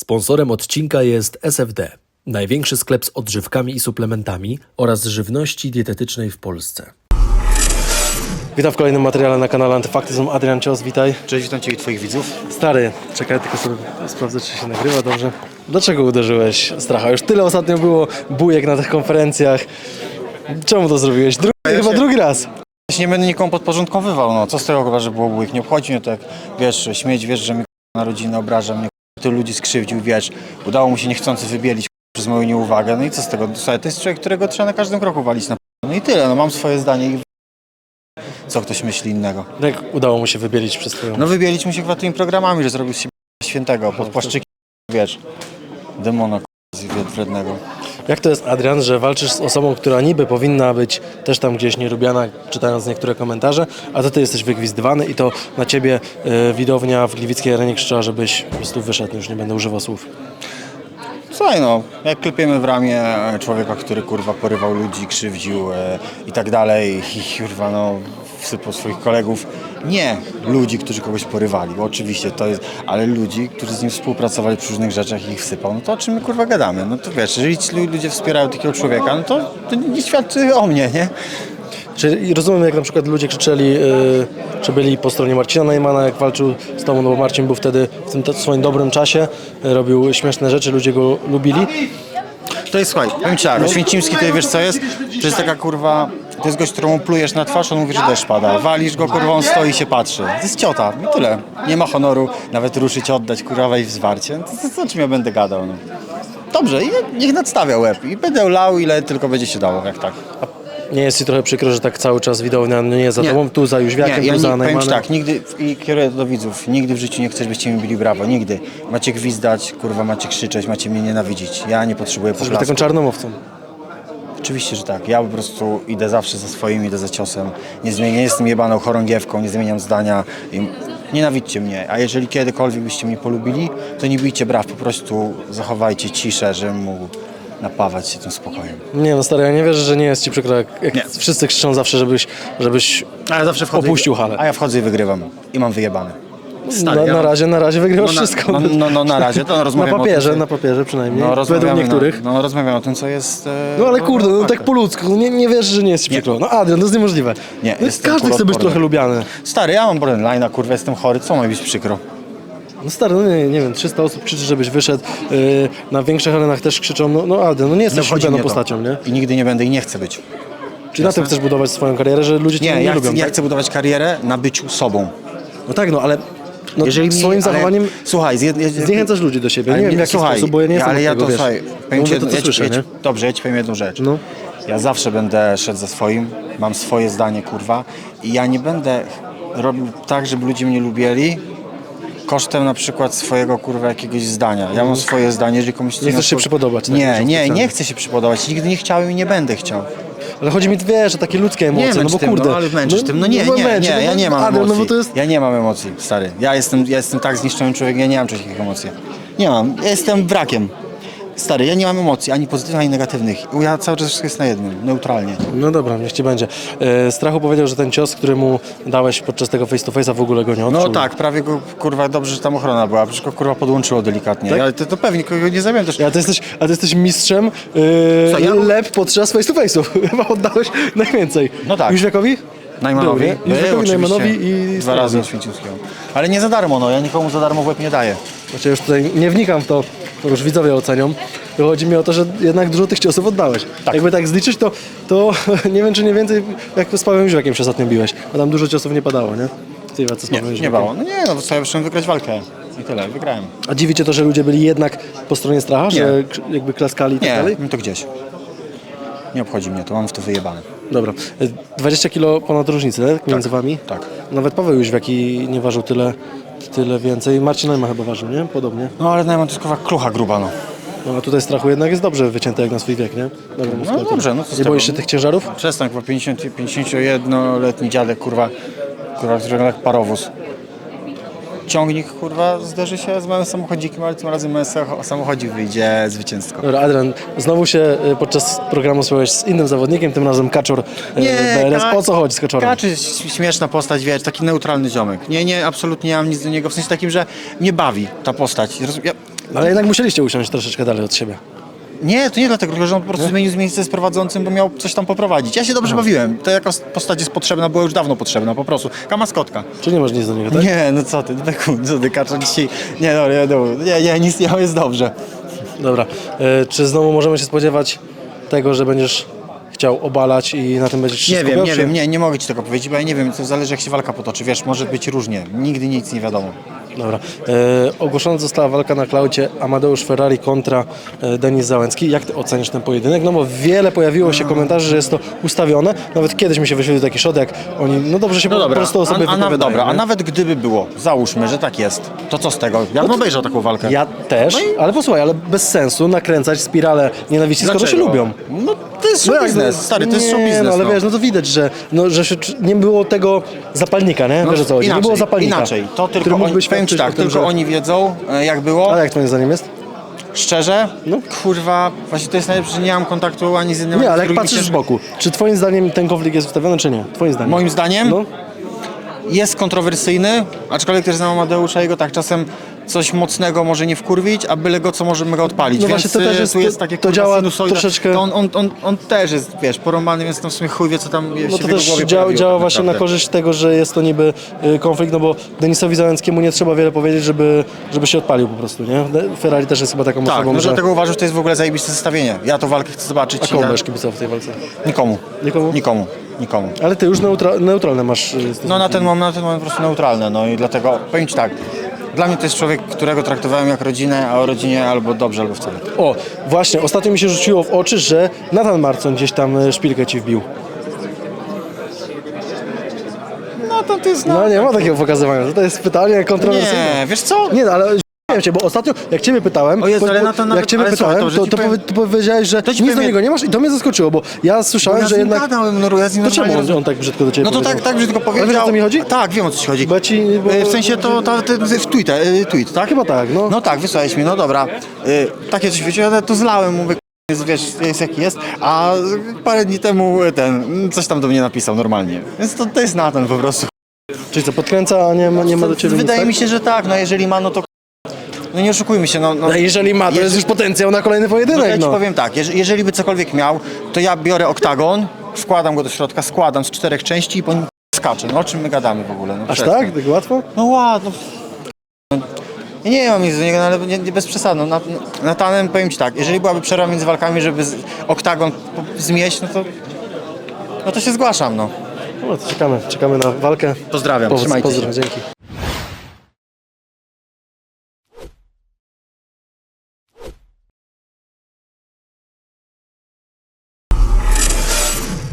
Sponsorem odcinka jest SFD, największy sklep z odżywkami i suplementami oraz żywności dietetycznej w Polsce. Witam w kolejnym materiale na kanale Antyfaktyzm. Adrian Cios, witaj. Cześć, witam Cię i Twoich widzów. Stary, czekaj, tylko sobie sprawdzę, czy się nagrywa dobrze. Dlaczego uderzyłeś Stracha? Już tyle ostatnio było bujek na tych konferencjach. Czemu to zrobiłeś? Drugi, Ja chyba się- drugi raz. Ja się nie będę nikomu podporządkowywał, no co z tego chyba, że było bójek. Nie obchodzi mnie to jak, wiesz, śmieć, wiesz, że mnie na rodzinę obraża, mnie tylu ludzi skrzywdził, wiesz. Udało mu się niechcący wybielić przez moją nieuwagę, no i co z tego? Słuchaj, to jest człowiek, którego trzeba na każdym kroku walić na No i tyle, no mam swoje zdanie i co ktoś myśli innego. Jak udało mu się wybielić przez twoją... No wybielić mu się chyba tymi programami, że zrobił z siebie świętego, pod płaszczykiem, wiesz, demona k***a, wrednego. Jak to jest, Adrian, że walczysz z osobą, która niby powinna być też tam gdzieś nielubiana, czytając niektóre komentarze, a to ty jesteś wygwizdywany i to na ciebie y, widownia w Gliwickiej Arenie krzyczała, żebyś po prostu wyszedł, już nie będę używał słów. Słuchaj no, jak klepiemy w ramię człowieka, który kurwa porywał ludzi, krzywdził e, i tak dalej i kurwa no wsypał swoich kolegów. Nie ludzi, którzy kogoś porywali, bo oczywiście to jest, ale ludzi, którzy z nim współpracowali przy różnych rzeczach i ich wsypał, no to o czym my kurwa gadamy? No to wiesz, jeżeli ci lu- ludzie wspierają takiego człowieka, no to, to nie świadczy o mnie, nie? Czyli rozumiem, jak na przykład ludzie krzyczeli, y, czy byli po stronie Marcina Najmana, jak walczył z tobą, no bo Marcin był wtedy w tym swoim dobrym czasie, y, robił śmieszne rzeczy, ludzie go lubili. To jest, słuchaj, powiem ci tak, Oświęcimski to wiesz co jest? To jest taka kurwa, to jest gość, któremu plujesz na twarz, on mówi, że deszcz pada. Walisz go, kurwa, on stoi i się patrzy. To jest ciota, i tyle. Nie ma honoru, nawet ruszyć, oddać, kurwa, wejść w zwarcie. No To, to, o czym ja będę gadał, no. Dobrze, i niech nadstawia łeb i będę lał, ile tylko będzie się dało, jak tak. Nie jest ci trochę przykro, że tak cały czas widownia nie jest za Nie. tobą, tu za Jóźwiakiem, nie, ja tu nie, za powiem Najmanem. tak, nigdy, i kieruję to do widzów, nigdy w życiu nie chcę, żebyście mi bili brawo, nigdy. Macie gwizdać, kurwa, macie krzyczeć, macie mnie nienawidzić. Ja nie potrzebuję Jesteś poklasku. taką czarnomowcą. Oczywiście, że tak. Ja po prostu idę zawsze za swoim, idę za ciosem. Nie, zmienię, nie jestem jebaną chorągiewką, nie zmieniam zdania. I nienawidźcie mnie. A jeżeli kiedykolwiek byście mnie polubili, to nie bijcie braw. Po prostu zachowajcie ciszę, żebym mógł napawać się tym spokojem. Nie no stary, ja nie wierzę, że nie jest ci przykro, jak, jak Nie. wszyscy krzyczą zawsze, żebyś, żebyś A ja zawsze wchodzę Opuścił halę. A ja wchodzę i wygrywam. I mam wyjebane. Na, ja na razie, na razie wygrywasz No na- wszystko. no- no- no na razie, to Na rozmawiamy o papierze, tym, co- na papierze przynajmniej, No, według rozmawiamy niektórych. Na, no rozmawiamy o tym, co jest... e, No ale kurde, no tak faktem. po ludzku, no nie, nie wierzę, że nie jest ci Nie. przykro. No Adrian, to jest niemożliwe. Nie, no, jestem każdy chce być kuloodporny. trochę lubiany. Stary, ja mam borderline'a, kurwa, jestem chory, co ma być przykro? No stary, no nie, nie wiem, 300 osób krzyczy, żebyś wyszedł. Yy, na większych arenach też krzyczą, no, no Adrian, no nie jesteś wchodzi lubianą mnie to. postacią, nie? I nigdy nie będę i nie chcę być. Czyli na tym chcesz budować swoją karierę, że ludzie cię Nie, nie, ja, lubią, chcę, ja tak? chcę budować karierę na byciu sobą. No tak, no ale no, Jeżeli mi- swoim ale- zachowaniem Słuchaj, zjed, zjed, zniechęcasz ludzi do siebie. ale Nie wiem w jaki słuchaj, sposób, bo ja nie jestem ale od ja tego, to, wiesz. słuchaj, powiem Mówię ci to, co ja ci- słyszę, ja ci- nie? Dobrze, ja ci powiem jedną rzecz. No. Ja zawsze będę szedł za swoim, mam swoje zdanie, kurwa, i ja nie będę robił tak, żeby ludzie mnie lubili kosztem na przykład swojego, kurwa, jakiegoś zdania. Ja mam swoje zdanie, jeżeli komuś... Nie chcesz się przypodobać, tak, Nie, nie, specjalnie. nie chcę się przypodobać. Nigdy nie chciałem i nie będę chciał. Ale chodzi mi, wiesz, o takie ludzkie emocje, Nie no bo tym, kurde. no ale męczysz tym. No nie, nie, męczę, nie, no ja nie mam Adrian, emocji. No bo to jest... Ja nie mam emocji, stary. Ja jestem, ja jestem tak zniszczonym człowiekiem, ja nie mam takich emocji. Nie mam, ja jestem wrakiem. Stary, ja nie mam emocji, ani pozytywnych, ani negatywnych. Ja cały czas wszystko jest na jednym, neutralnie. No dobra, niech ci będzie. E, Strachu powiedział, że ten cios, który mu dałeś podczas tego face to face'a w ogóle go nie odczuł. No tak, prawie go, kurwa, dobrze, że tam ochrona była, przecież go, kurwa, podłączyło delikatnie. Tak? Ale to, to pewnie kogo nie zabiłem też. A ty jesteś, a ty jesteś mistrzem yy, Co, ja- lep podczas face to face'ów. Chyba oddałeś najwięcej. No tak. Jóźwiakowi? Najmanowi. Był, nie? Był, Jóźwiakowi, oczywiście. Najmanowi i Dwa razy. Ale nie za darmo, no, ja nikomu za darmo w łeb nie daję. Znaczy już tutaj nie wnikam w to już widzowie ocenią. Chodzi mi o to, że jednak dużo tych ciosów oddałeś. Jakby tak zliczyć, to, to nie wiem, czy nie więcej jak z Pawłem Jóźwiakiem się ostatnio biłeś. Bo tam dużo ciosów nie padało, nie? W tej walce z Nie, Pawłem nie Jóźwiakiem. bało. No nie, no, przyszedłem wygrać walkę. I tyle, wygrałem. A dziwi cię to, że ludzie byli jednak po stronie stracha, że k- jakby klaskali i tak Nie, dalej? no to gdzieś. Nie obchodzi mnie to, mam w to wyjebane. Dobra. Y, 20 kilo ponad różnicy, tak? Między wami? tak. Nawet Paweł Jóźwiaki nie ważył tyle, tyle więcej. Marcin Najma chyba ważył, nie? Podobnie. No ale Najman to jest kurwa klucha gruba, no. No a tutaj strachu jednak jest dobrze wycięty jak na swój wiek, nie? Dobra, No dobrze, no co z Nie tego? boisz się tych ciężarów? Przestań, kurwa, 50, 51-letni dziadek, kurwa, kurwa, który jak parowóz. Ciągnik, kurwa, zderzy się z małym samochodzikiem, ale tym razem mały samocho- samochodzik wyjdzie zwycięsko. Dobra, Adrian, znowu się y, podczas programu spotkałeś z innym zawodnikiem, tym razem Kaczor y, BRS. Ka- O co chodzi z Kaczorem? Kacz jest śmieszna postać, wiesz, taki neutralny ziomek. Nie, nie, absolutnie nie mam nic do niego, w sensie takim, że mnie bawi ta postać. Roz- Ja, ale jednak musieliście usiąść troszeczkę dalej od siebie. Nie, to nie dlatego, że on po prostu zmienił z miejsce z prowadzącym, bo miał coś tam poprowadzić. Ja się dobrze bawiłem. To jaka postać jest potrzebna, była już dawno potrzebna, po prostu. Kamaskotka. Czy nie masz nic do niego, tak? Nie, no co ty, Beku, co ty, Kacza dzisiaj... Nie, no, nie, no, nie, nie, nic nie, jest dobrze. Dobra. E, czy znowu możemy się spodziewać tego, że będziesz chciał obalać i na tym będziesz się Nie wiem, skupiał, nie czy- wiem, nie, nie mogę ci tego powiedzieć, bo ja nie wiem, to zależy jak się walka potoczy, wiesz, może być różnie, nigdy nic nie wiadomo. Dobra. E, ogłoszona została walka na klaucie Amadeusz Ferrari kontra e, Denis Załęcki. Jak ty oceniasz ten pojedynek? No bo wiele pojawiło się komentarzy, że jest to ustawione. Nawet kiedyś mi się wyświetlił taki shot, jak oni no dobrze się po prostu o sobie a, a, dobra, a nie? nawet gdyby było, załóżmy, że tak jest, to co z tego? Ja bym obejrzał taką walkę. Ja też, ale posłuchaj, ale bez sensu nakręcać spiralę nienawiści, skoro się Dlaczego? lubią. No to jest No show biznes, stary, to jest show nie, biznes. No, ale wiesz, no to widać, że, no, że się, nie było tego zapalnika, nie? No, wiesz o co chodzi? nie było zapalnika. Inaczej, to który tylko mógłby oni, powiem ci tak, o tym, tylko że... oni wiedzą e, jak było. Ale jak twoim zdaniem jest? Szczerze, No. kurwa, właśnie to jest najlepsze, że nie mam kontaktu ani z jednym, Nie, ani ale z jak drugim. patrzysz z Ciężko- boku, czy twoim zdaniem ten konflikt jest ustawiony, czy nie? Twoim zdaniem. Moim zdaniem No. jest kontrowersyjny, aczkolwiek też znam Amadeusza i go tak czasem coś mocnego może nie wkurwić, a byle go co możemy go odpalić. No więc właśnie, to też y, jest- tu jest to- takie to kurwa, działa sinusoida. troszeczkę- To on, on, on, on też jest, wiesz, porąbany, więc tam w sumie chuj wie, co tam No się to w jego też głowie działa, pojawiło działa tak właśnie na naprawdę. korzyść tego, że jest to niby y, konflikt, no bo Denisowi Załęckiemu nie trzeba wiele powiedzieć, żeby, żeby się odpalił po prostu, nie? De- Ferrari też jest chyba taką Tak, osobą, no że... dlatego uważam, że to jest w ogóle zajebiste zestawienie. Ja tą walkę chcę zobaczyć. A komu ja... będziesz kibicował w tej walce? Nikomu. Nikomu? Nikomu. Nikomu. Ale ty już neutra- neutralne masz... y, stosunki. No na ten moment, na ten moment po prostu neutralne, no i dlatego powiem Ci tak, dla mnie to jest człowiek, którego traktowałem jak rodzinę, a o rodzinie albo dobrze, albo wcale. O, właśnie, ostatnio mi się rzuciło w oczy, że Nathan Marcon gdzieś tam y, szpilkę ci wbił. No to ty jest No nie ma takiego pokazywania, to jest pytanie kontrowersyjne. Nie, wiesz co? Nie, no, ale wiem cię, bo ostatnio, jak ciebie pytałem, O Jezu, po- ale na to jak nawet- ciebie ale słuchaj, pytałem, to, to, ci to, powiem- powie- to powiedziałeś, że to ci nic do powiem- niego nie masz i to mnie zaskoczyło, bo ja słyszałem, ja z że nim jednak... gadałem, no ja z nim To czemu normalnie on, tak brzydko do ciebie No to powiedział? tak, tak brzydko Ale wiesz, o co mi chodzi? Tak, wiem o co ci chodzi. Bo ja ci- bo- E, W sensie to, to, to w tweet, e, tweet, tak? Chyba tak, no. No tak, wysłałeś mi, no dobra. Y, takie coś wiecie, ja to zlałem, mówię, k***, jest, wiesz, jest jaki jest, a parę dni temu ten, mm, coś tam do mnie napisał normalnie. Więc to, to jest Nathan po prostu. Czyli co, podkręca, a nie ma, nie ma do ciebie Wydaje nic, mi tak? się, że tak, no jeżeli ma, no to no nie oszukujmy się, no, no No jeżeli ma, to jest już potencjał na kolejny no, pojedynek, ja ci no. powiem tak, jeżeli, jeżeli by cokolwiek miał, to ja biorę oktagon, wkładam go do środka, składam z czterech części i po nim skaczę. No o czym my gadamy w ogóle? No, Aż przestań. tak? Tak łatwo? No ładno. Ja nie mam nic do niego, no, ale nie, nie bez przesady. No, Nat- Natanem powiem ci tak, jeżeli byłaby przerwa między walkami, żeby z, oktagon po- zmieść, no to, no to się zgłaszam, no. No to czekamy, czekamy na walkę. Pozdrawiam, Powodzenia, trzymajcie się. pozdro, dzięki.